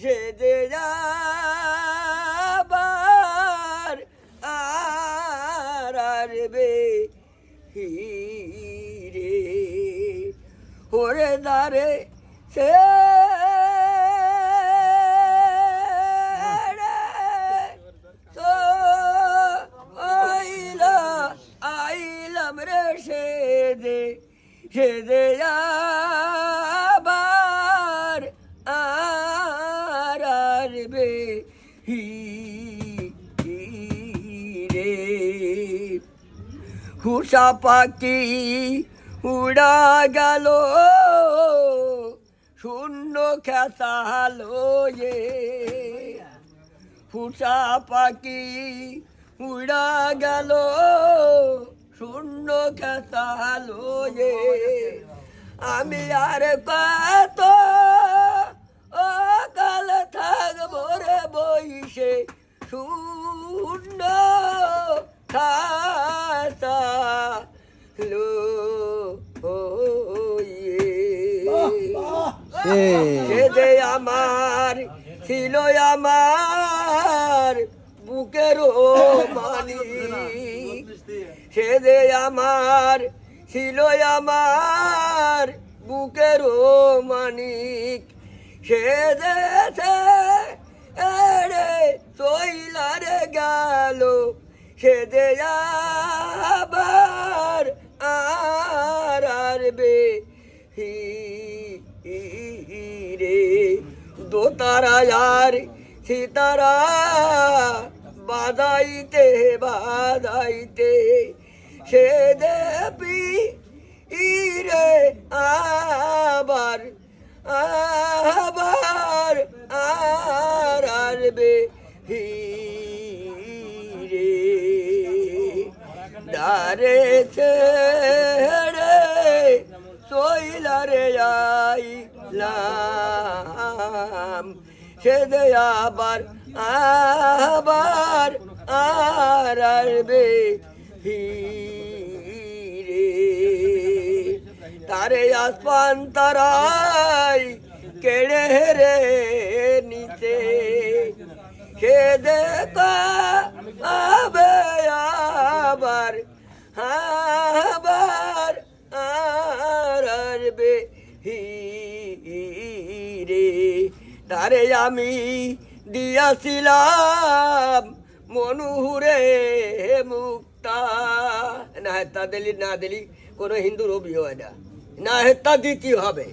সেজে যাবার আর আরবে হিরে। ওরে দারে সে হ্যাঁ। আইলাম রে সেদে সেদে যা হুসা পাখি উড়া গেল। শূন্য খেসালো যে হুসা পাখি উড়া গেল। শূন্য খেসালো যে আমি আর কত লো সে যে আমার ছিল আমার বুকের মানি সে যে আমার ছিল আমার বুকের মানিক সে দেশে এড়ে তৈলারে গেল সে দে রে, দোতারা আর সীতারা বাদাইতে বাদাইতে সে দেবী ইরে আবার আবার আর আরবে হি রে দারে ছেড়ে সইলারে আইলাম সে দে আবার আবার আর আসবে হিরে তারে আসপান তারাই কেড়ে রে নিতে দেখা আবে আবার আবার আর আসবে হিরে তারে আমি দিয়াছিলাম মনুহুরে মুক্তা। না হেত্তা দিলি না দিলি কোনো হিন্দুর অভি হয় না। না হেত্তা দিতে হবে।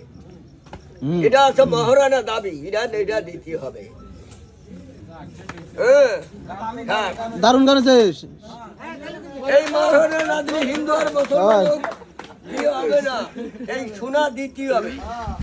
এটা আছে মহারানা দাবি এটা এটা দিতে হবে। হ্যাঁ। দারুণ গান আছে। এই মহারানা না হিন্দু আর মুসলমান হবে না। এই সোনা দিতে হবে।